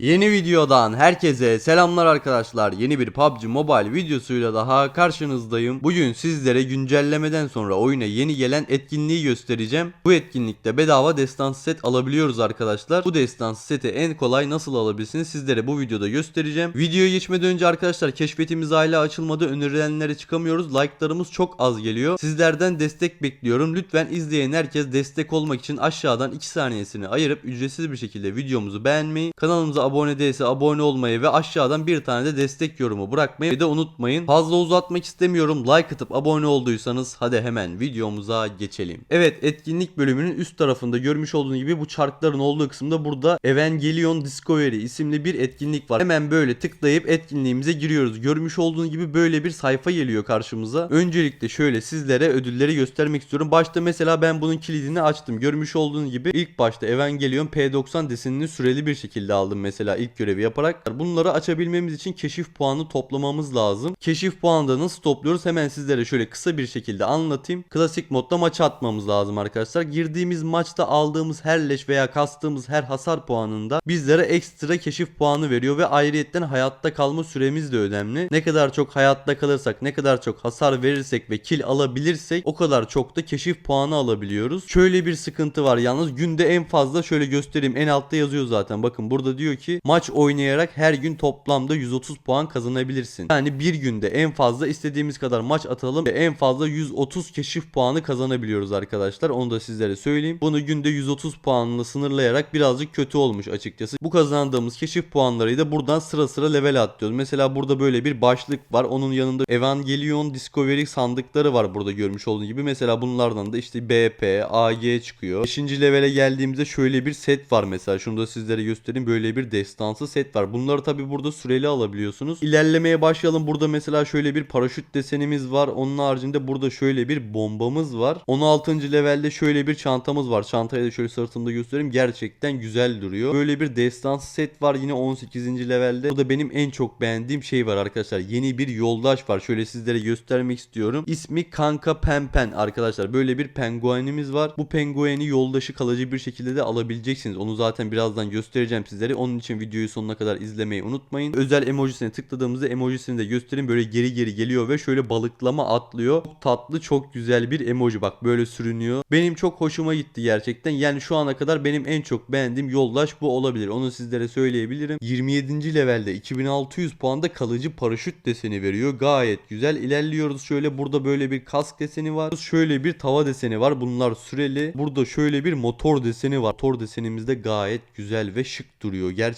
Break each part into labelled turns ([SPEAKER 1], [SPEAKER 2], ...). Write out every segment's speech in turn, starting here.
[SPEAKER 1] Yeni videodan herkese selamlar arkadaşlar. Yeni bir PUBG Mobile videosuyla daha karşınızdayım. Bugün sizlere güncellemeden sonra oyuna yeni gelen etkinliği göstereceğim. Bu etkinlikte bedava destansı set alabiliyoruz arkadaşlar. Bu destansı seti en kolay nasıl alabilirsiniz sizlere bu videoda göstereceğim. Videoya geçmeden önce arkadaşlar keşfetimiz hala açılmadı. Önerilenlere çıkamıyoruz. Like'larımız çok az geliyor. Sizlerden destek bekliyorum. Lütfen izleyen herkes destek olmak için aşağıdan 2 saniyesini ayırıp ücretsiz bir şekilde videomuzu beğenmeyi, kanalımıza abone değilse abone olmayı ve aşağıdan bir tane de destek yorumu bırakmayı da unutmayın. Fazla uzatmak istemiyorum. Like atıp abone olduysanız hadi hemen videomuza geçelim. Evet etkinlik bölümünün üst tarafında görmüş olduğunuz gibi bu çarkların olduğu kısımda burada Evangelion Discovery isimli bir etkinlik var. Hemen böyle tıklayıp etkinliğimize giriyoruz. Görmüş olduğunuz gibi böyle bir sayfa geliyor karşımıza. Öncelikle şöyle sizlere ödülleri göstermek istiyorum. Başta mesela ben bunun kilidini açtım. Görmüş olduğunuz gibi ilk başta Evangelion P90 desenini süreli bir şekilde aldım mesela ilk görevi yaparak. Bunları açabilmemiz için keşif puanı toplamamız lazım. Keşif puanı da nasıl topluyoruz hemen sizlere şöyle kısa bir şekilde anlatayım. Klasik modda maça atmamız lazım arkadaşlar. Girdiğimiz maçta aldığımız her leş veya kastığımız her hasar puanında bizlere ekstra keşif puanı veriyor ve ayrıyetten hayatta kalma süremiz de önemli. Ne kadar çok hayatta kalırsak, ne kadar çok hasar verirsek ve kill alabilirsek o kadar çok da keşif puanı alabiliyoruz. Şöyle bir sıkıntı var yalnız günde en fazla şöyle göstereyim en altta yazıyor zaten. Bakın burada diyor ki maç oynayarak her gün toplamda 130 puan kazanabilirsin. Yani bir günde en fazla istediğimiz kadar maç atalım ve en fazla 130 keşif puanı kazanabiliyoruz arkadaşlar. Onu da sizlere söyleyeyim. Bunu günde 130 puanla sınırlayarak birazcık kötü olmuş açıkçası. Bu kazandığımız keşif puanlarıyla da buradan sıra sıra level atlıyoruz. Mesela burada böyle bir başlık var. Onun yanında Evangelion Discovery sandıkları var burada görmüş olduğunuz gibi. Mesela bunlardan da işte BP, AG çıkıyor. 5. levele geldiğimizde şöyle bir set var mesela. Şunu da sizlere göstereyim. Böyle bir destansı set var. Bunları tabi burada süreli alabiliyorsunuz. İlerlemeye başlayalım. Burada mesela şöyle bir paraşüt desenimiz var. Onun haricinde burada şöyle bir bombamız var. 16. levelde şöyle bir çantamız var. Çantayı da şöyle sırtımda göstereyim. Gerçekten güzel duruyor. Böyle bir destansı set var yine 18. levelde. Bu da benim en çok beğendiğim şey var arkadaşlar. Yeni bir yoldaş var. Şöyle sizlere göstermek istiyorum. İsmi Kanka Pempen arkadaşlar. Böyle bir penguenimiz var. Bu pengueni yoldaşı kalıcı bir şekilde de alabileceksiniz. Onu zaten birazdan göstereceğim sizlere. Onun için videoyu sonuna kadar izlemeyi unutmayın. Özel emojisine tıkladığımızda emojisini de göstereyim. Böyle geri geri geliyor ve şöyle balıklama atlıyor. Çok tatlı çok güzel bir emoji bak böyle sürünüyor. Benim çok hoşuma gitti gerçekten. Yani şu ana kadar benim en çok beğendiğim yoldaş bu olabilir. Onu sizlere söyleyebilirim. 27. levelde 2600 puanda kalıcı paraşüt deseni veriyor. Gayet güzel. İlerliyoruz şöyle burada böyle bir kask deseni var. Şöyle bir tava deseni var. Bunlar süreli. Burada şöyle bir motor deseni var. Motor desenimiz de gayet güzel ve şık duruyor. Gerçekten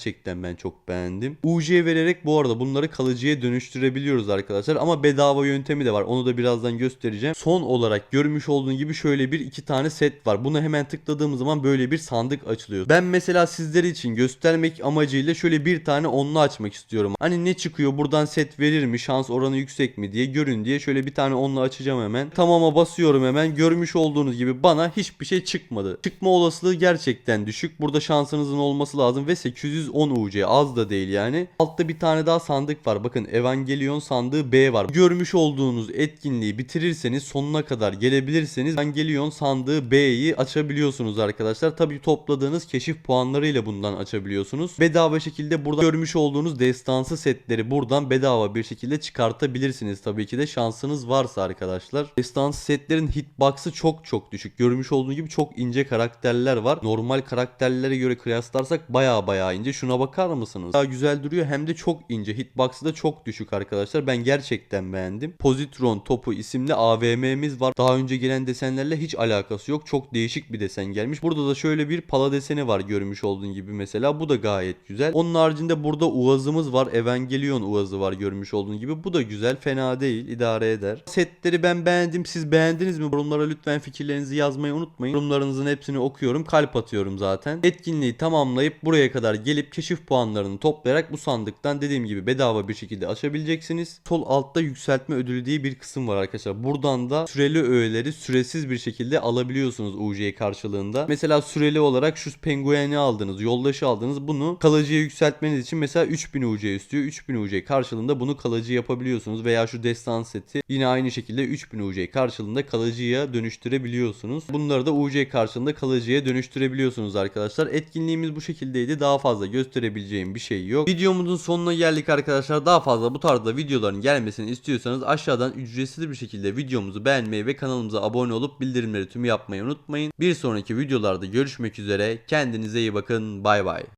[SPEAKER 1] ben çok beğendim. UJ vererek bu arada bunları kalıcıya dönüştürebiliyoruz arkadaşlar. Ama bedava yöntemi de var. Onu da birazdan göstereceğim. Son olarak görmüş olduğun gibi şöyle bir iki tane set var. Bunu hemen tıkladığımız zaman böyle bir sandık açılıyor. Ben mesela sizler için göstermek amacıyla şöyle bir tane onlu açmak istiyorum. Hani ne çıkıyor buradan set verir mi şans oranı yüksek mi diye görün diye şöyle bir tane onlu açacağım hemen. Tamama basıyorum hemen. Görmüş olduğunuz gibi bana hiçbir şey çıkmadı. Çıkma olasılığı gerçekten düşük. Burada şansınızın olması lazım ve 810 UC az da değil yani. Altta bir tane daha sandık var. Bakın Evangelion sandığı B var. Görmüş olduğunuz etkinliği bitirirseniz sonuna kadar gelebilirseniz Evangelion sandığı B'yi açabiliyorsunuz arkadaşlar. Tabii topladığınız keşif puanlarıyla bundan açabiliyorsunuz. Bedava şekilde burada görmüş olduğunuz destansı setleri buradan bedava bir şekilde çıkartabilirsiniz. Tabii ki de şansınız varsa arkadaşlar. Destansı setlerin hitbox'ı çok çok düşük. Görmüş olduğunuz gibi çok ince karakterler var. Normal karakterlere göre kıyaslarsak baya baya ince. Şuna bakar mısınız? Daha güzel duruyor hem de çok ince. Hitbox'ı da çok düşük arkadaşlar. Ben gerçekten beğendim. Positron topu isimli AVM'miz var. Daha önce gelen desenlerle hiç alakası yok. Çok değişik bir desen gelmiş. Burada da şöyle bir pala deseni var görmüş olduğun gibi mesela. Bu da gayet güzel. Onun haricinde burada Uaz'ımız var. Evangelion Uaz'ı var görmüş olduğun gibi. Bu da güzel. Fena değil. idare eder. Setleri ben beğendim. Siz beğendiniz mi? Yorumlara lütfen fikirlerinizi yazmayı unutmayın. Yorumlarınızın hepsini okuyorum. Kalp atıyorum zaten. Etkinliği tamamlayıp buraya kadar gelip keşif puanlarını toplayarak bu sandıktan dediğim gibi bedava bir şekilde açabileceksiniz. Sol altta yükseltme ödülü diye bir kısım var arkadaşlar. Buradan da süreli öğeleri süresiz bir şekilde alabiliyorsunuz UC karşılığında. Mesela süreli olarak şu pengueni aldınız, yoldaşı aldınız. Bunu kalıcıya yükseltmeniz için mesela 3000 UC istiyor. 3000 UC karşılığında bunu kalıcı yapabiliyorsunuz. Veya şu destan seti yine aynı şekilde 3000 UC karşılığında kalıcıya dönüştürebiliyorsunuz. Bunları da UC karşılığında kalıcıya dönüştürebiliyorsunuz arkadaşlar. Etkinliğimiz bu şekildeydi. Daha fazla gösterebileceğim bir şey yok. Videomuzun sonuna geldik arkadaşlar. Daha fazla bu tarzda videoların gelmesini istiyorsanız aşağıdan ücretsiz bir şekilde videomuzu beğenmeyi ve kanalımıza abone olup bildirimleri tüm yapmayı unutmayın. Bir sonraki videolarda görüşmek üzere. Kendinize iyi bakın. Bay bay.